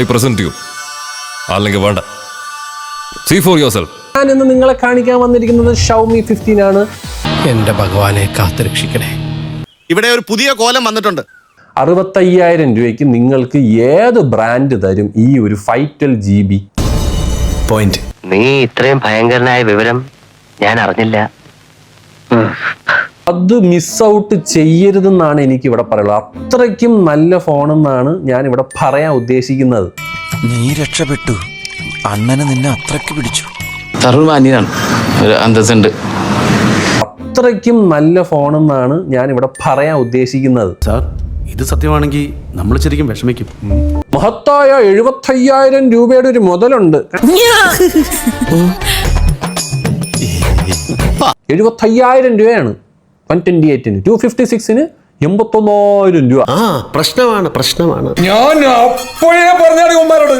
I present you. അല്ലെങ്കിൽ വേണ്ട. See for your self ഞാൻ ഇന്ന് നിങ്ങളെ കാണിക്കാൻ വന്നിരിക്കുന്നത് ഷൗമി ഫിഫ്റ്റീൻ ആണ്. എന്റെ ഭഗവാനെ കാത്തുരക്ഷിക്കണേ ഇവിടെ ഒരു പുതിയ കോലം വന്നിട്ടുണ്ട്. അറുപത്തയ്യായിരം രൂപയ്ക്ക് നിങ്ങൾക്ക് ഏത് ബ്രാൻഡ് തരും ഈ ഒരു ഫൈറ്റൽ ജി ബി പോയിന്റ്. നീ ഇത്രയും ഭയങ്കരനായ വിവരം ഞാൻ അറിഞ്ഞില്ല. അത് മിസ് ഔട്ട് ചെയ്യരുതെന്നാണ് എനിക്ക് ഇവിടെ പറയുള്ളത് അത്രയ്ക്കും നല്ല ഫോണെന്നാണ് ഞാൻ ഇവിടെ പറയാൻ ഉദ്ദേശിക്കുന്നത്. നീ രക്ഷപ്പെട്ടു. അണ്ണനെ നിന്നെ അത്രയ്ക്ക് പിടിച്ചു. സർവമാന്യനാണ് ഒരു അന്തസ്സുണ്ട്. അത്രയ്ക്കും നല്ല ഫോണെന്നാണ് ഞാൻ ഇവിടെ പറയാൻ ഉദ്ദേശിക്കുന്നത്. സാർ ഇത് സത്യമാണെങ്കിൽ നമ്മൾ ശരിക്കും വിഷമിക്കും. മഹത്തായ എഴുപത്തയ്യായിരം രൂപയുടെ ഒരു മുതലുണ്ട്. എഴുപത്തയ്യായിരം രൂപയാണ്. വൺ ട്വന്റി എയ്റ്റിന് ടു ഫിഫ്റ്റി സിക്സിന് എൺപത്തൊന്നായിരം രൂപ. ആ പ്രശ്നമാണ് പ്രശ്നമാണ്. ഞാൻ അപ്പോഴേ പറഞ്ഞാണ് ഉമ്മാരോട്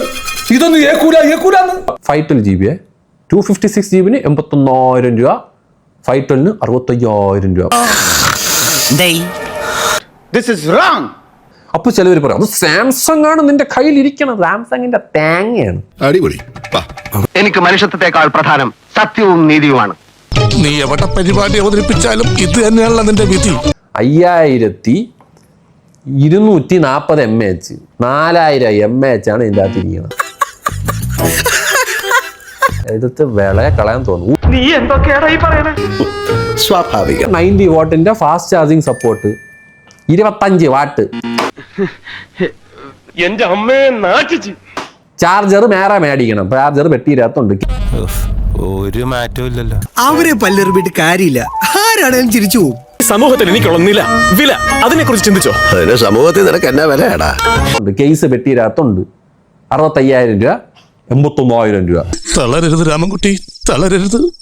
ഇതൊന്നും ഏക്കൂല ഏക്കൂല five twelve G B two fifty six G bin എൺപത്തൊന്നായിരം രൂപ. ഫൈവ് ട്വൽവിന് അറുപത്തയ്യായിരം രൂപ. അപ്പൊ ചിലവർ പറയാം അത് സാംസങ് ആണ് നിന്റെ കയ്യിൽ ഇരിക്കണം സാംസങ്ങിന്റെ തേങ്ങയാണ്. അടിപൊളി. എനിക്ക് മനുഷ്യത്വത്തെക്കാൾ പ്രധാനം സത്യവും നീതിയുമാണ്. നീ എവിടെ പരിപാടി അവതരിപ്പിച്ചാലും ഇത് തന്നെയാണല്ലോ നിന്റെ വിധി. അയ്യായിരത്തി ഇരുന്നൂറ്റി നാൽപ്പത് എം എച്ച് നാലായിരം എം എച്ച് ആണ് ഇതിന്റെ അകത്ത് ഇരിക്കുന്നത്. എടുത്ത് വിളയെ കളയാൻ തോന്നുന്നു. സ്വാഭാവികം. നയന്റി വാട്ടിന്റെ ഫാസ്റ്റ് ചാർജിങ് സപ്പോർട്ട്. ഇരുപത്തഞ്ച് വാട്ട്. എന്റെ അമ്മയെ നാട്ടിച്ച് ചാർജർ മേറെ മേടിക്കണം. ചാർജർ വെട്ടിയിരത്തുണ്ട് ഒരു മാറ്റവും ഇല്ലല്ലോ. അവരെ പല്ലെറിഞ്ഞിട്ട് കാര്യമില്ല. ആരാണേലും ചിരിച്ചു പോകും സമൂഹത്തിൽ എനിക്കുള്ള നില വില അതിനെ കുറിച്ച് ചിന്തിച്ചോ? അതിന് സമൂഹത്തിൽ നിനക്ക് എന്നാ വിലയാടാ? കേസ് വെട്ടിയിരത്തുണ്ട് അറുപത്തയ്യായിരം രൂപ എൺപത്തൊന്നായിരം രൂപ. തളരരുത് രാമൻകുട്ടി തളരരുത്.